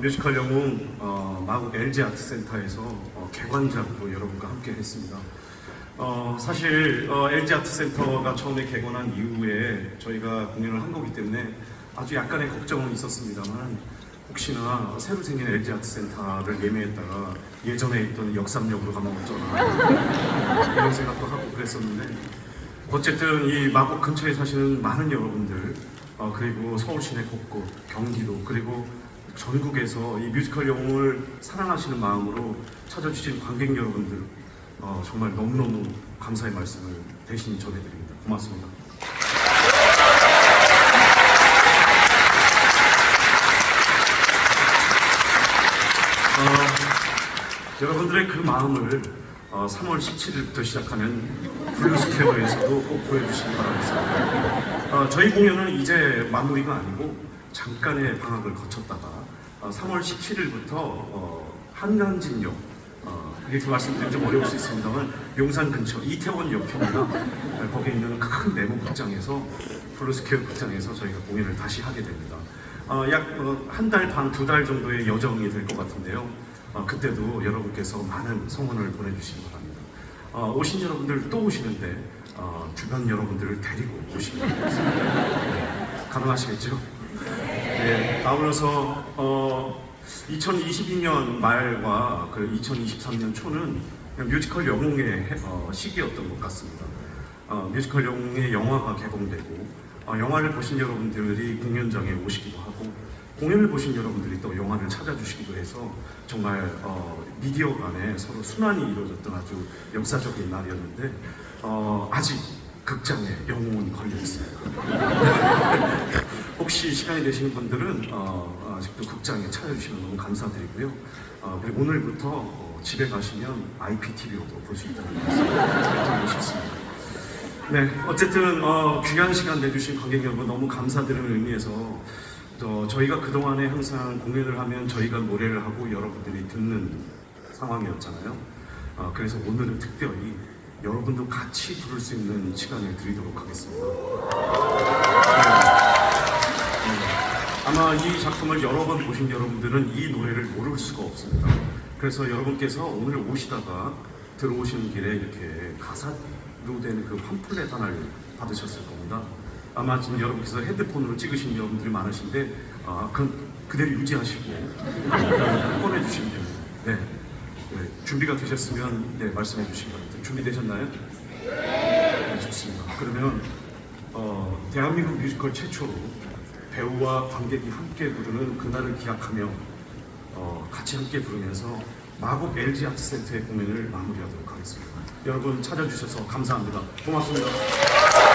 뮤지컬 영웅 어, 마곡 LG 아트센터에서 어, 개관작으로 여러분과 함께 했습니다. 어, 사실 어, LG 아트센터가 처음에 개관한 이후에 저희가 공연을 한 거기 때문에 아주 약간의 걱정은 있었습니다만 혹시나 새로 생긴 LG 아트센터를 예매했다가 예전에 있던 역삼역으로 가면 어쩌나 이런 생각도 하고 그랬었는데 어쨌든 이 마곡 근처에 사시는 많은 여러분들 어, 그리고 서울 시내 곳곳 경기도 그리고 전국에서 이 뮤지컬 영웅을 사랑하시는 마음으로 찾아주신 관객 여러분들 어, 정말 너무너무 감사의 말씀을 대신 전해드립니다. 고맙습니다. 어, 여러분들의 그 마음을 어, 3월 17일부터 시작하는 블루스퀘어에서도 꼭 보여주시기 바라겠습니다. 어, 저희 공연은 이제 마무리가 아니고 잠깐의 방학을 거쳤다가 어, 3월 17일부터 어, 한강진역 어, 이렇게 말씀드리면 좀 어려울 수 있습니다만 용산 근처 이태원. 어, 거기에 있는 큰 네모 극장에서 블루스퀘어 극장에서 저희가 공연을 다시 하게 됩니다. 어, 약한 달 반, 두 달 정도의 여정이 될 것 같은데요. 어, 그때도 여러분께서 많은 성원을 보내주시기 바랍니다. 어, 오신 여러분들 또 오시는데 어, 주변 여러분들을 데리고 오시기 바랍니다. 네, 가능하시겠죠? 네, 아울러서 어, 2022년 말과 그 2023년 초는 뮤지컬 영웅의 해- 어, 시기였던 것 같습니다. 어, 뮤지컬 영웅의 영화가 개봉되고 어, 영화를 보신 여러분들이 공연장에 오시기도 하고 공연을 보신 여러분들이 또 영화를 찾아주시기도 해서 정말 어, 미디어 간에 서로 순환이 이루어졌던 아주 역사적인 날이었는데 어, 아직 극장에 영웅은 걸려 있습니다. 혹시 시간이 되시는 분들은 어, 아직도 극장에 찾아주시면 너무 감사드리고요. 어, 그리고 오늘부터 어, 집에 가시면 IPTV로도 볼 수 있다는 말씀 드리고 싶습니다. 네, 어쨌든 어, 귀한 시간 내주신 관객 여러분 너무 감사드리는 의미에서 저, 저희가 그동안에 항상 공연을 하면 저희가 노래를 하고 여러분들이 듣는 상황이었잖아요. 어, 그래서 오늘은 특별히 여러분도 같이 부를 수 있는 시간을 드리도록 하겠습니다. 이 작품을 여러 번 보신 여러분들은 이 노래를 모를 수가 없습니다. 그래서 여러분께서 오늘 오시다가 들어오시는 길에 이렇게 가사로 된 그 팜플렛 하나를 받으셨을 겁니다. 아마 지금 여러분께서 핸드폰으로 찍으신 여러분들이 많으신데 아, 그 그대로 유지하시고 꺼내주시면 됩니다. 네. 네, 준비가 되셨으면 네, 말씀해 주시기 바랍니다. 준비되셨나요? 네, 좋습니다. 그러면 어, 대한민국 뮤지컬 최초로 배우와 관객이 함께 부르는 그날을 기약하며 어, 같이 함께 부르면서 마곡 LG 아트센터의 공연을 마무리하도록 하겠습니다. 여러분 찾아주셔서 감사합니다. 고맙습니다.